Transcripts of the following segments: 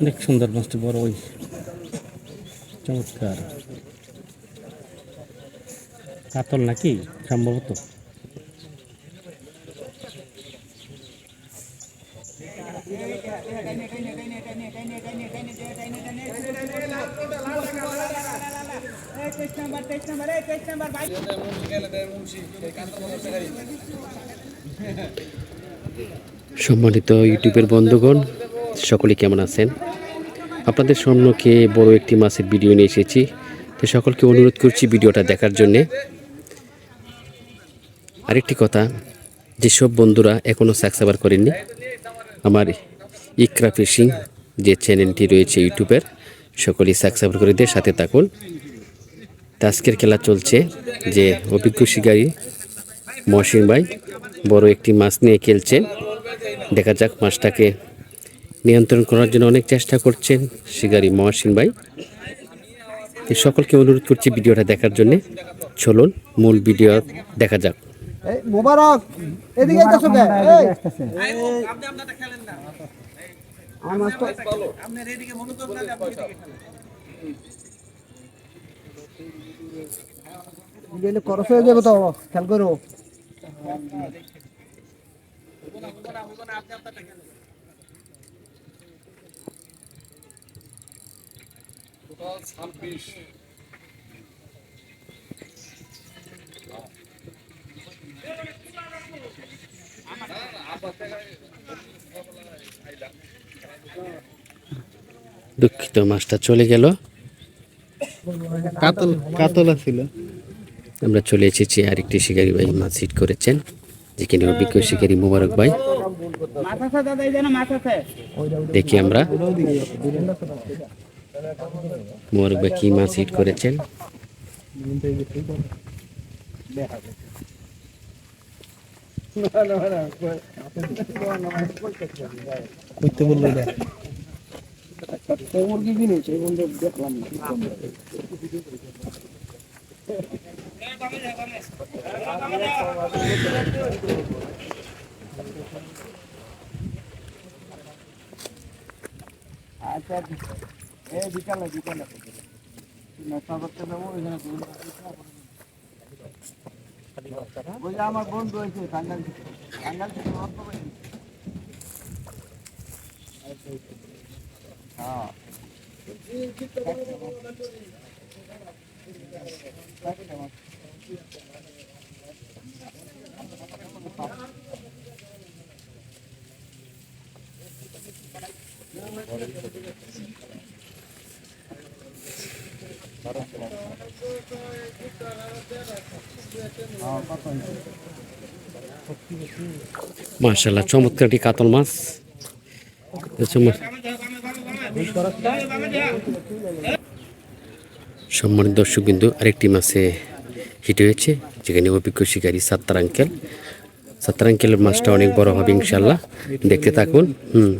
অনেক সুন্দর মাছটি বড় ওই চমৎকার কাতল নাকি সম্ভবত সম্মানিত ইউটিউবের বন্ধুগণ, সকলে কেমন আছেন? আপনাদের সম্মুখে বড় একটি মাছের ভিডিও নিয়ে এসেছি। তো সকলকে অনুরোধ করছি ভিডিওটা দেখার জন্যে। আরেকটি কথা যেসব বন্ধুরা এখনও সাবস্ক্রাইব করেননি, আমার ইকরা ফিশিং যে চ্যানেলটি রয়েছে ইউটিউবের, সকলেই সাবস্ক্রাইব করে দিয়ে সাথে থাকুন। আজকের খেলা চলছে যে অভিজ্ঞ শিকারী মহসিন ভাই বড় একটি মাছ নিয়ে খেলছেন। দেখা যাক মাছটাকে নিয়ন্ত্রণ করার জন্য অনেক চেষ্টা করছেন শিকারী মহসিন ভাই। সকলকে অনুরোধ করছি ভিডিওটা দেখার জন্য। চলুন মূল ভিডিও দেখা যাক। তো, খেয়াল করো। দুঃখিত মাছটা চলে গেল। কাতল কাতল ছিল আমরা চলে এসেছি আরেকটি শিকারী ভাই মাছ হিট করেছেন যেখানে অভিজ্ঞ শিকারী মুবারক ভাই। দেখি আমরা। মুবারক ভাই কি মাছ হিট করেছেন দেখলাম আচ্ছা এই বিকালে বিকালে। নেশা করতে ওইখানে ওই আমার বন্ধু হয়েছে টাঙ্গাল টাঙ্গাল থেকে অল্প হ্যাঁ। মাশাল্লাহ চমৎকার একটি কাতল মাছ। সম্মানিত দর্শক বিন্দু আরেকটি মাছে হিট হয়েছে, যেখানে অভিজ্ঞ শিকারী সাত্তার আঙ্কেল। সাত্তার আঙ্কেলের মাছটা অনেক বড় হবে ইনশাল্লাহ দেখতে থাকুন। হুম।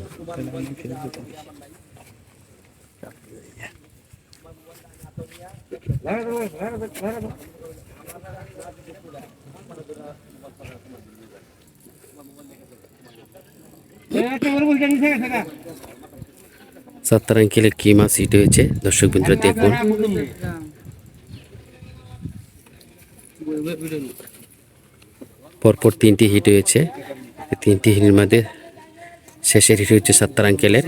সাত্তার আঙ্কেলের কি মাছ হিট হয়েছে? দর্শক বিন্দুরা দেখুন। পরপর তিনটি হিট হয়েছে। তিনটি হিটের মধ্যে শেষের হিট হচ্ছে সাত্তার আঙ্কেলের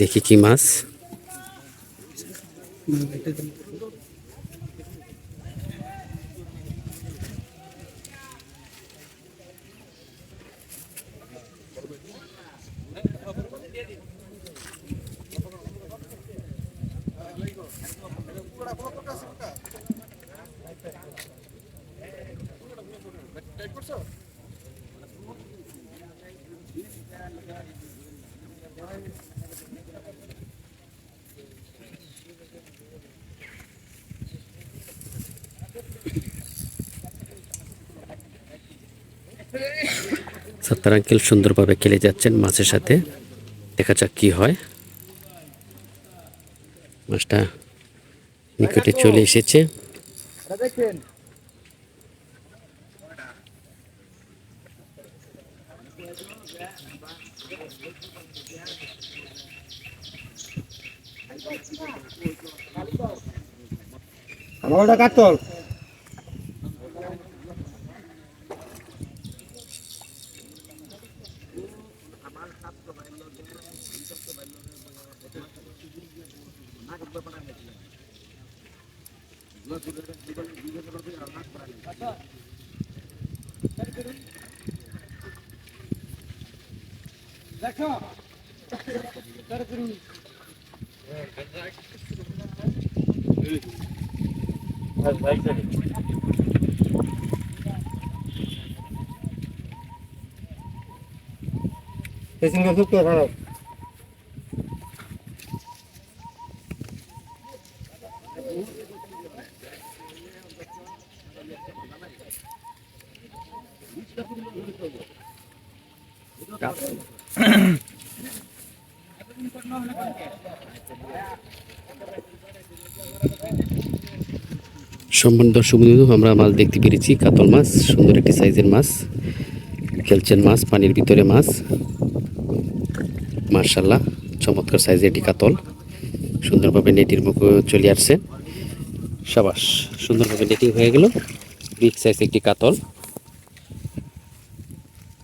দেখি কি মাছ। সাত্তার আঙ্কেল সুন্দরভাবে খেলে যাচ্ছেন মাছের সাথে। দেখা যাক কি হয়। মাছটা নিকটে চলে এসেছে। দেখেন। আমার ওটা কাটল Facing the super hard. সম্মান দর্শক বন্ধু, আমরা মাছ দেখতে পেরেছি, কাতল মাছ, সুন্দর একটি সাইজের মাছ খেলছেন মাছ, পানির ভিতরে মাছ। মার্শাল্লাহ চমৎকার সাইজের একটি কাতল। সুন্দরভাবে নেটির মুখে চলে আসছে। সাবাস, সুন্দরভাবে নেটিং হয়ে গেল। বিগ সাইজ একটি কাতল।